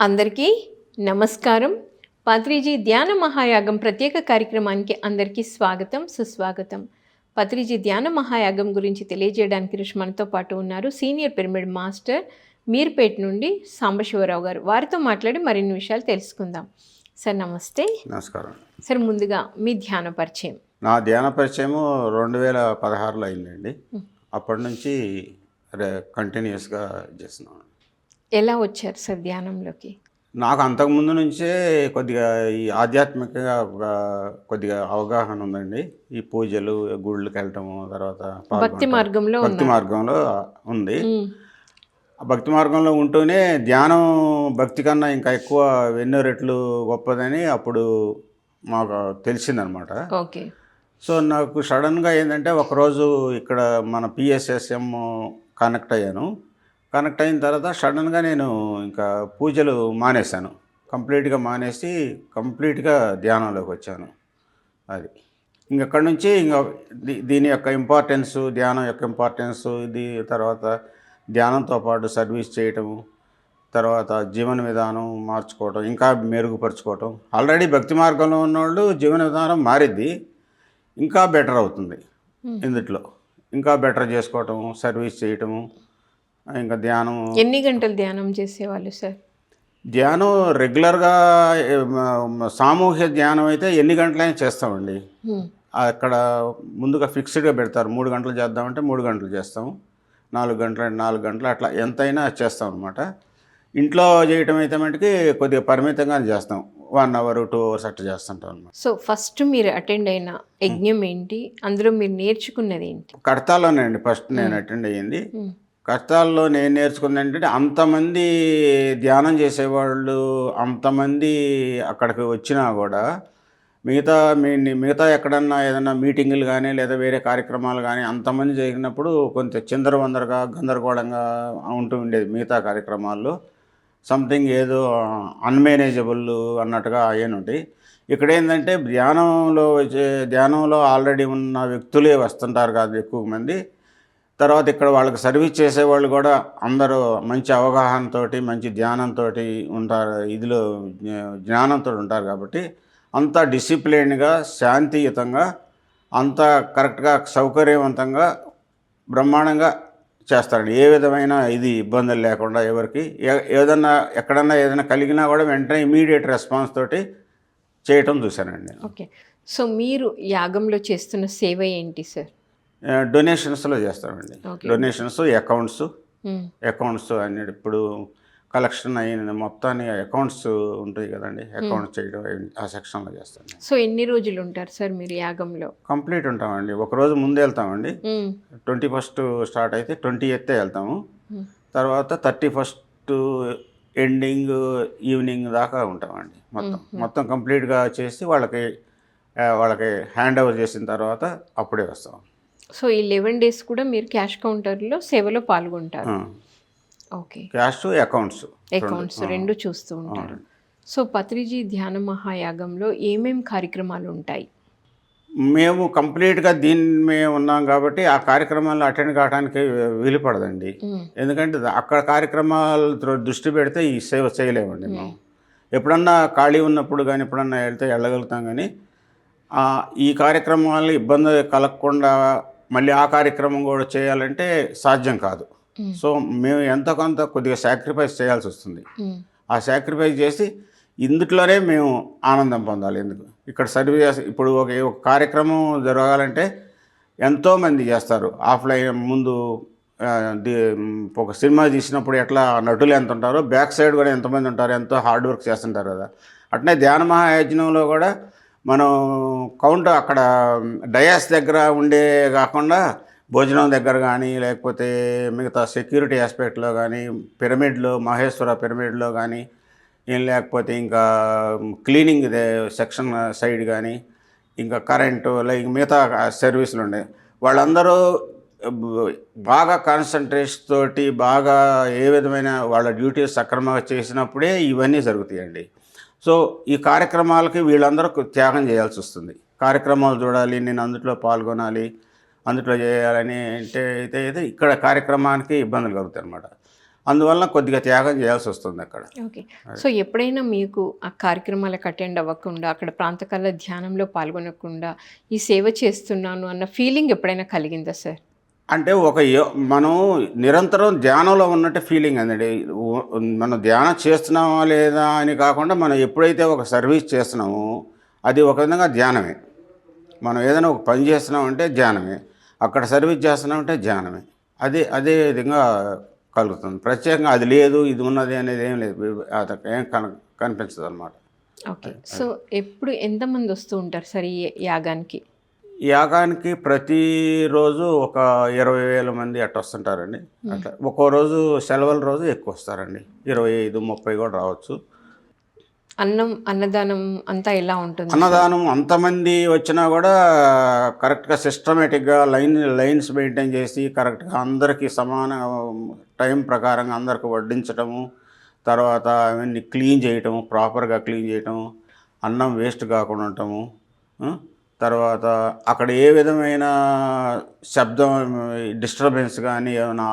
అందరికీ నమస్కారం. పత్రిజీ ధ్యాన మహాయాగం ప్రత్యేక కార్యక్రమానికి అందరికీ స్వాగతం సుస్వాగతం. పత్రిజీ ధ్యాన మహాయాగం గురించి తెలియజేయడానికి ఋషి మనతో పాటు ఉన్నారు సీనియర్ పిరమిడ్ మాస్టర్ మీర్పేట్ నుండి సాంబశివరావు గారు. వారితో మాట్లాడి మరిన్ని విషయాలు తెలుసుకుందాం. సార్ నమస్తే. నమస్కారం. సార్ ముందుగా మీ ధ్యాన పరిచయం. నా ధ్యాన పరిచయము రెండు వేల పదహారులో అయిందండి. అప్పటి నుంచి కంటిన్యూస్గా చేస్తున్నాను. ఎలా వచ్చారు సార్ ధ్యానంలోకి? నాకు అంతకుముందు నుంచే కొద్దిగా ఈ ఆధ్యాత్మికంగా కొద్దిగా అవగాహన ఉందండి. ఈ పూజలు గుళ్ళకి వెళ్ళటము తర్వాత భక్తి. మార్గంలో భక్తి మార్గంలో ఉంది. భక్తి మార్గంలో ఉంటూనే ధ్యానం భక్తి కన్నా ఇంకా ఎక్కువ ఎన్నో రెట్లు గొప్పదని అప్పుడు మాకు తెలిసిందనమాట. ఓకే. సో నాకు సడన్గా ఏంటంటే ఒకరోజు ఇక్కడ మన పిఎస్ఎస్ఎం కనెక్ట్ అయ్యాను. కనెక్ట్ అయిన తర్వాత సడన్గా నేను ఇంకా పూజలు మానేశాను. కంప్లీట్గా మానేసి కంప్లీట్గా ధ్యానంలోకి వచ్చాను. అది ఇంకక్కడి నుంచి ఇంకా దీని యొక్క ఇంపార్టెన్స్ ధ్యానం యొక్క ఇంపార్టెన్స్ ఇది తర్వాత ధ్యానంతో పాటు సర్వీస్ చేయటము తర్వాత జీవన విధానం మార్చుకోవటం ఇంకా మెరుగుపరుచుకోవటం. ఆల్రెడీ భక్తి మార్గంలో ఉన్నవాళ్ళు జీవన విధానం మారిద్ది ఇంకా బెటర్ అవుతుంది. ఇందుట్లో. ఇంకా బెటర్ చేసుకోవటం సర్వీస్ చేయటము ఇంకా ధ్యానం ఎన్ని గంటలు ధ్యానం చేసేవాళ్ళు సార్? ధ్యానం రెగ్యులర్గా సామూహిక ధ్యానం అయితే ఎన్ని గంటలైనా చేస్తామండి. అక్కడ ముందుగా ఫిక్స్డ్గా పెడతారు. మూడు గంటలు చేద్దామంటే మూడు గంటలు చేస్తాం. నాలుగు గంటలు అంటే నాలుగు గంటలు అట్లా ఎంతైనా చేస్తాం అనమాట ఇంట్లో చేయటం అయితే మటుకి కొద్దిగా పరిమితంగా చేస్తాం. వన్ అవర్ టూ అవర్స్ అట్లా చేస్తుంటాం అనమాట సో ఫస్ట్ మీరు అటెండ్ అయిన యజ్ఞం ఏంటి? అందులో మీరు నేర్చుకున్నది ఏంటి? కడతాలోనే అండి ఫస్ట్ నేను అటెండ్ అయ్యింది. కష్టాల్లో నేను నేర్చుకుంది ఏంటంటే అంతమంది ధ్యానం చేసేవాళ్ళు అంతమంది అక్కడికి వచ్చినా కూడా మిగతా మీ మిగతా ఎక్కడన్నా ఏదైనా మీటింగులు కానీ లేదా వేరే కార్యక్రమాలు కానీ అంతమంది జరిగినప్పుడు కొంత చిందరవందరగా గందరగోళంగా ఉంటూ ఉండేది మిగతా కార్యక్రమాల్లో. సంథింగ్ ఏదో అన్మేనేజబుల్ అన్నట్టుగా అయ్యాను ఉంటాయి ఇక్కడ ఏంటంటే ధ్యానంలో వచ్చే ధ్యానంలో ఆల్రెడీ ఉన్న వ్యక్తులే వస్తుంటారు కాదు ఎక్కువ మంది. తర్వాత ఇక్కడ వాళ్ళకి సర్వీస్ చేసేవాళ్ళు కూడా అందరూ మంచి అవగాహనతోటి మంచి ధ్యానంతో ఉంటారు. ఇదిలో జ్ఞానంతో ఉంటారు కాబట్టి అంత డిసిప్లిన్గా శాంతియుతంగా అంత కరెక్ట్గా సౌకర్యవంతంగా బ్రహ్మాండంగా చేస్తారండి. ఏ విధమైన ఇది ఇబ్బందులు లేకుండా ఎవరికి ఏదన్నా ఎక్కడన్నా ఏదైనా కలిగినా కూడా వెంటనే ఇమీడియట్ రెస్పాన్స్ తోటి చేయటం చూశానండి ఓకే. సో మీరు యాగంలో చేస్తున్న సేవ ఏంటి సార్? డొనేషన్స్లో చేస్తామండి. డొనేషన్స్ అకౌంట్స్ అకౌంట్స్ అన్ని ఇప్పుడు కలెక్షన్ అయిన మొత్తాన్ని అకౌంట్స్ ఉంటాయి కదండి. అకౌంట్స్ చేయడం అవి ఆ సెక్షన్లో చేస్తాను సో ఎన్ని రోజులు ఉంటారు సార్ మీరు యాగంలో? కంప్లీట్ ఉంటామండి. ఒక రోజు ముందే వెళ్తామండి. ఉమ్, ట్వంటీ ఫస్ట్ స్టార్ట్ అయితే ట్వంటీ ఎయితే వెళ్తాము. ఉమ్, తర్వాత థర్టీ ఫస్ట్ ఎండింగ్ ఈవినింగ్ దాకా ఉంటామండి మొత్తం. మొత్తం కంప్లీట్గా చేసి వాళ్ళకి వాళ్ళకి హ్యాండ్ ఓవర్ చేసిన తర్వాత అప్పుడే వస్తాం. సో ఈ లెవెన్ డేస్ కూడా మీరు క్యాష్ కౌంటర్లో సేవలో పాల్గొంటారు. ఓకే. క్యాష్ అకౌంట్స్ అకౌంట్స్ రెండు. చూస్తూ ఉంటారు. సో పత్రిజీ ధ్యాన మహాయాగంలో ఏమేం కార్యక్రమాలు ఉంటాయి? మేము కంప్లీట్గా దీన్ని మేము ఉన్నాం కాబట్టి ఆ కార్యక్రమాల్లో అటెండ్ కావడానికి వీలు పడదండి. ఎందుకంటే అక్కడ కార్యక్రమాలు దృష్టి పెడితే ఈ సేవ చేయలేమండి మేము. ఎప్పుడన్నా ఖాళీ ఉన్నప్పుడు కానీ ఎప్పుడన్నా వెళ్తే వెళ్ళగలుగుతాం కానీ ఈ కార్యక్రమాలు ఇబ్బంది కలగకుండా మళ్ళీ ఆ కార్యక్రమం కూడా చేయాలంటే సాధ్యం కాదు. సో మేము ఎంతో కొంత కొద్దిగా సాక్రిఫైస్ చేయాల్సి వస్తుంది. ఆ సాక్రిఫైస్ చేసి ఇందుట్లోనే మేము ఆనందం పొందాలి. ఎందుకు? ఇక్కడ సర్వీస్ ఇప్పుడు ఒక ఒక కార్యక్రమం జరగాలంటే ఎంతోమంది చేస్తారు. ఆఫ్లైన్ ముందు ఒక సినిమా తీసినప్పుడు ఎట్లా నటులు ఎంత ఉంటారో బ్యాక్ సైడ్ కూడా ఎంతమంది ఉంటారు ఎంతో హార్డ్ వర్క్ చేస్తుంటారు కదా. అట్నే ధ్యాన మహాయజ్ఞంలో కూడా మనం కౌంట్ అక్కడ డయాస్ దగ్గర ఉండే కాకుండా భోజనం దగ్గర కానీ లేకపోతే మిగతా సెక్యూరిటీ ఆస్పెక్ట్లో కానీ పిరమిడ్లో మహేశ్వర పిరమిడ్లో కానీ ఏం లేకపోతే ఇంకా క్లీనింగ్ సెక్షన్ సైడ్ కానీ ఇంకా కరెంటు లైక్ మిగతా సర్వీసులు ఉన్నాయి వాళ్ళందరూ బాగా కాన్సన్ట్రేషన్ తోటి బాగా ఏ విధమైన వాళ్ళ డ్యూటీస్ సక్రమంగా చేసినప్పుడే ఇవన్నీ జరుగుతాయండి. సో ఈ కార్యక్రమాలకి వీళ్ళందరూ త్యాగం చేయాల్సి వస్తుంది. కార్యక్రమాలు చూడాలి నేను అందులో పాల్గొనాలి అందులో చేయాలని అంటే అయితే అయితే ఇక్కడ కార్యక్రమానికి ఇబ్బందులు కలుగుతాయి అనమాట అందువల్ల కొద్దిగా త్యాగం చేయాల్సి వస్తుంది అక్కడ. ఓకే. సో ఎప్పుడైనా మీకు ఆ కార్యక్రమాలకు అటెండ్ అవ్వకుండా అక్కడ ప్రాంతకాల ధ్యానంలో పాల్గొనకుండా ఈ సేవ చేస్తున్నాను అన్న ఫీలింగ్ ఎప్పుడైనా కలిగిందా సార్? అంటే ఒక మనం నిరంతరం ధ్యానంలో ఉన్నట్టు ఫీలింగ్ అండి. మనం ధ్యానం చేస్తున్నామా లేదా అని కాకుండా మనం ఎప్పుడైతే ఒక సర్వీస్ చేస్తున్నామో అది ఒక విధంగా ధ్యానమే. మనం ఏదైనా ఒక పని చేస్తున్నామంటే ధ్యానమే. అక్కడ సర్వీస్ చేస్తున్నామంటే ధ్యానమే. అదే అదే విధంగా కలుగుతుంది. ప్రత్యేకంగా అది లేదు ఇది ఉన్నది అనేది ఏం లేదు. అది ఏం కన కనిపించదు అనమాట ఓకే సో ఎప్పుడు ఎంతమంది వస్తూ ఉంటారు సార్ ఈ యాగానికి? యాగానికి ప్రతిరోజు ఒక ఇరవై వేల మంది అట్లా వస్తుంటారండి. అట్లా ఒక్కో రోజు సెలవుల రోజు ఎక్కువ వస్తారండి. ఇరవై ఐదు ముప్పై కూడా రావచ్చు. అన్నం అన్నదానం అంతా ఎలా ఉంటుంది? అన్నదానం అంతమంది వచ్చినా కూడా కరెక్ట్గా సిస్టమేటిక్గా లైన్ లైన్స్ మెయింటైన్ చేసి కరెక్ట్గా అందరికీ సమాన టైం ప్రకారంగా అందరికి వడ్డించటము తర్వాత అవన్నీ క్లీన్ చేయటము ప్రాపర్గా క్లీన్ చేయటము అన్నం వేస్ట్ కాకుండా ఉండటము? తర్వాత అక్కడ ఏ విధమైన శబ్దం డిస్టర్బెన్స్ కానీ ఏమైనా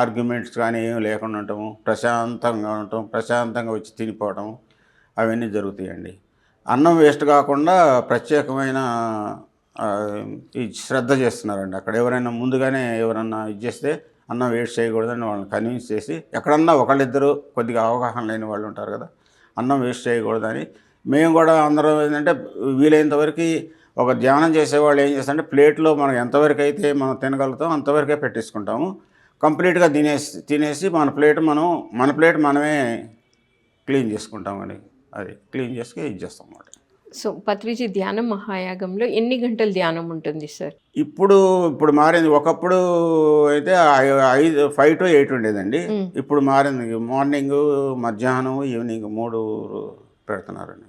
ఆర్గ్యుమెంట్స్ కానీ ఏమి లేకుండా ఉండటము ప్రశాంతంగా ఉండటం ప్రశాంతంగా వచ్చి తినిపోవటం అవన్నీ జరుగుతాయండి. అన్నం వేస్ట్ కాకుండా ప్రత్యేకమైన ఈ శ్రద్ధ చేస్తున్నారండి. అక్కడ ఎవరైనా ముందుగానే ఎవరన్నా ఇది చేస్తే అన్నం వేస్ట్ చేయకూడదని వాళ్ళని కన్విన్స్ చేసి ఎక్కడన్నా ఒకళ్ళిద్దరు కొద్దిగా అవగాహన లేని వాళ్ళు ఉంటారు కదా అన్నం వేస్ట్ చేయకూడదని మేము కూడా అందరం ఏంటంటే వీలైనంత వరకు ఒక ధ్యానం చేసేవాళ్ళు ఏం చేస్తారంటే ప్లేట్లో మనం ఎంతవరకు అయితే మనం తినగలుగుతాం అంతవరకే పెట్టేసుకుంటాము. కంప్లీట్గా తినేసి తినేసి మన ప్లేట్ మనం మన ప్లేట్ మనమే క్లీన్ చేసుకుంటామండి అది క్లీన్ చేసి ఇది చేస్తాం అన్నమాట. సో పత్రిజీ ధ్యానం మహాయాగంలో ఎన్ని గంటలు ధ్యానం ఉంటుంది సార్? ఇప్పుడు ఇప్పుడు మారింది. ఒకప్పుడు అయితే ఐదు ఫైవ్ టు ఎయిట్ ఉండేదండి. ఇప్పుడు మారింది. మార్నింగ్ మధ్యాహ్నం ఈవినింగ్ మూడు పెడుతున్నారండి.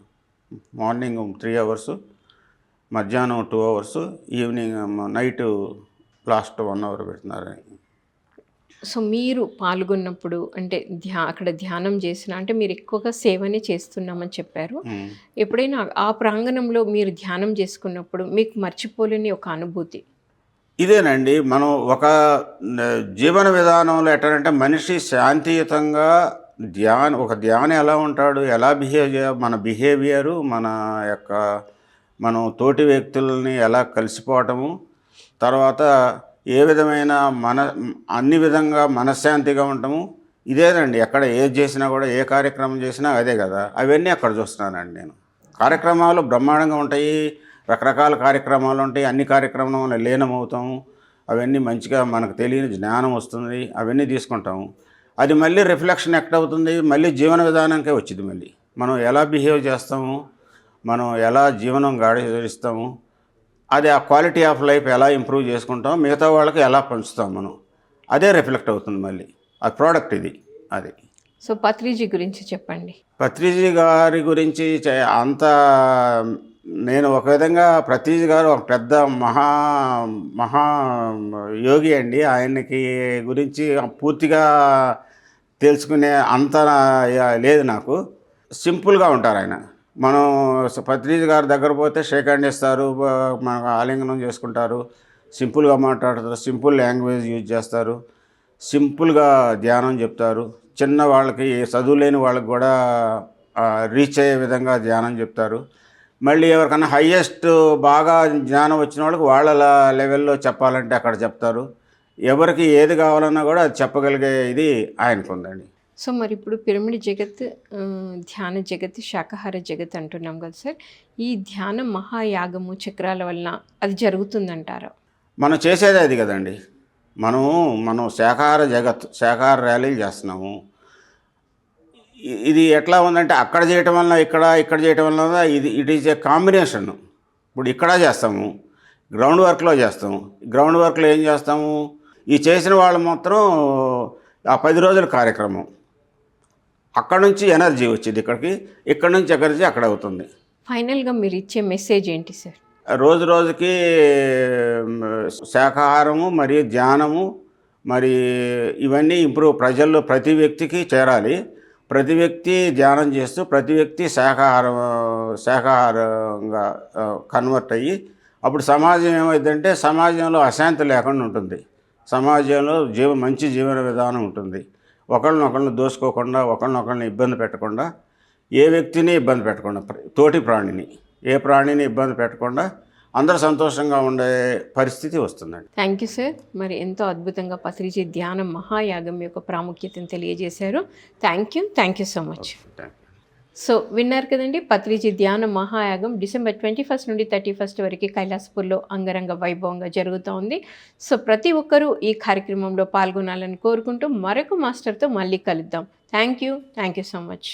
మార్నింగ్ త్రీ అవర్స్ మధ్యాహ్నం two hours evening night last one hour పెడుతున్నారని సో మీరు పాల్గొన్నప్పుడు అంటే ధ్యా అక్కడ ధ్యానం చేసిన అంటే మీరు ఎక్కువగా సేవనే చేస్తున్నామని చెప్పారు. ఎప్పుడైనా ఆ ప్రాంగణంలో మీరు ధ్యానం చేసుకున్నప్పుడు మీకు మర్చిపోలేని ఒక అనుభూతి? ఇదేనండి. మనం ఒక జీవన విధానంలో ఎట్లంటే మనిషి శాంతియుతంగా ధ్యాన్ ఒక ధ్యానం ఎలా ఉంటాడు ఎలా బిహేవ్ మన బిహేవియరు మన యొక్క మనం తోటి వ్యక్తులని ఎలా కలిసిపోవటము తర్వాత ఏ విధమైన మన అన్ని విధంగా మనశ్శాంతిగా ఉండటము ఇదేనండి. ఎక్కడ ఏది చేసినా కూడా ఏ కార్యక్రమం చేసినా అదే కదా. అవన్నీ అక్కడ చూస్తున్నానండి నేను. కార్యక్రమాలు బ్రహ్మాండంగా ఉంటాయి. రకరకాల కార్యక్రమాలు ఉంటాయి. అన్ని కార్యక్రమాలు లీనమవుతాము. అవన్నీ మంచిగా మనకు తెలియని జ్ఞానం వస్తుంది. అవన్నీ తీసుకుంటాము. అది మళ్ళీ రిఫ్లెక్షన్ ఎక్కడ అవుతుంది? మళ్ళీ జీవన విధానానికే వచ్చింది మళ్ళీ. మనం ఎలా బిహేవ్ చేస్తాము? మనం ఎలా జీవనం గాడిస్తాము అది ఆ క్వాలిటీ ఆఫ్ లైఫ్ ఎలా ఇంప్రూవ్ చేసుకుంటాం? మిగతా వాళ్ళకి ఎలా పంచుతాం మనం? అదే రిఫ్లెక్ట్ అవుతుంది మళ్ళీ. ఆ ప్రోడక్ట్ ఇది అది. సో పత్రిజీ గురించి చెప్పండి. పత్రిజీ గారి గురించి అంత నేను ఒక విధంగా పత్రిజీ గారు ఒక పెద్ద మహా మహా యోగి అండి. ఆయనకి గురించి పూర్తిగా తెలుసుకునే అంత లేదు నాకు. సింపుల్గా ఉంటారు ఆయన. మనం పత్రిజ్ గారి దగ్గర పోతే షేక్ హ్యాండ్ ఇస్తారు మనకు ఆలింగనం చేసుకుంటారు. సింపుల్గా మాట్లాడతారు సింపుల్ లాంగ్వేజ్ యూజ్ చేస్తారు సింపుల్గా ధ్యానం చెప్తారు. చిన్న వాళ్ళకి చదువు లేని వాళ్ళకి కూడా రీచ్ అయ్యే విధంగా ధ్యానం చెప్తారు. మళ్ళీ ఎవరికైనా హయ్యెస్ట్ బాగా జ్ఞానం వచ్చిన వాళ్ళకి వాళ్ళ లెవెల్లో చెప్పాలంటే అక్కడ చెప్తారు. ఎవరికి ఏది కావాలన్నా కూడా అది చెప్పగలిగే ఇది ఆయనకు ఉందండి సో మరి ఇప్పుడు పిరమిడ్ జగత్ ధ్యాన జగత్ శాకాహార జగత్ అంటున్నాం కదా సార్. ఈ ధ్యాన మహాయాగము చక్రాల వలన అది జరుగుతుందంటారా? మనం చేసేదే అది కదండి. మనం మనం శాకాహార జగత్ శాకాహార ర్యాలీలు చేస్తున్నాము. ఇది ఎట్లా ఉందంటే అక్కడ చేయటం వల్ల ఇక్కడ ఇక్కడ చేయటం వల్ల ఇది ఇట్ ఈజ్ ఏ కాంబినేషన్ ఇప్పుడు ఇక్కడ చేస్తాము గ్రౌండ్ వర్క్లో చేస్తాము. గ్రౌండ్ వర్క్లో ఏం చేస్తాము? ఈ చేసిన వాళ్ళు మాత్రం ఆ పది రోజుల కార్యక్రమం. అక్కడ నుంచి ఎనర్జీ వచ్చింది ఇక్కడికి. ఇక్కడ నుంచి ఎనర్జీ అక్కడ అవుతుంది. ఫైనల్గా మీరు ఇచ్చే మెసేజ్ ఏంటి సార్? రోజు రోజుకి మ్, శాకాహారము మరియు ధ్యానము మరి ఇవన్నీ ఇంప్రూవ్ ప్రజల్లో ప్రతి వ్యక్తికి చేరాలి. ప్రతి వ్యక్తి ధ్యానం చేస్తూ ప్రతి వ్యక్తి శాకాహారం శాకాహారంగా కన్వర్ట్ అయ్యి అప్పుడు సమాజం ఏమైందంటే సమాజంలో అశాంతి లేకుండా ఉంటుంది. సమాజంలో జీవ మంచి జీవన విధానం ఉంటుంది. ఒకళ్ళనొకళ్ళని దోసుకోకుండా ఒకళ్ళనొకళ్ళని ఇబ్బంది పెట్టకుండా ఏ వ్యక్తిని ఇబ్బంది పెట్టకుండా తోటి ప్రాణిని ఏ ప్రాణిని ఇబ్బంది పెట్టకుండా అందరూ సంతోషంగా ఉండే పరిస్థితి వస్తుందండి. థ్యాంక్ యూ సార్ మరి ఎంతో అద్భుతంగా పత్రిజీ ధ్యానం మహాయాగం యొక్క ప్రాముఖ్యతను తెలియజేశారు. Thank you thank you so much thank you so విన్నారు కదండి పత్రిజీ ధ్యాన మహాయాగం డిసెంబర్ ట్వంటీ ఫస్ట్ నుండి థర్టీ ఫస్ట్ వరకు కైలాసపూర్లో అంగరంగ వైభవంగా జరుగుతూ ఉంది. సో ప్రతి ఒక్కరూ ఈ కార్యక్రమంలో పాల్గొనాలని కోరుకుంటూ మరొక మాస్టర్తో మళ్ళీ కలుద్దాం. Thank you thank you so much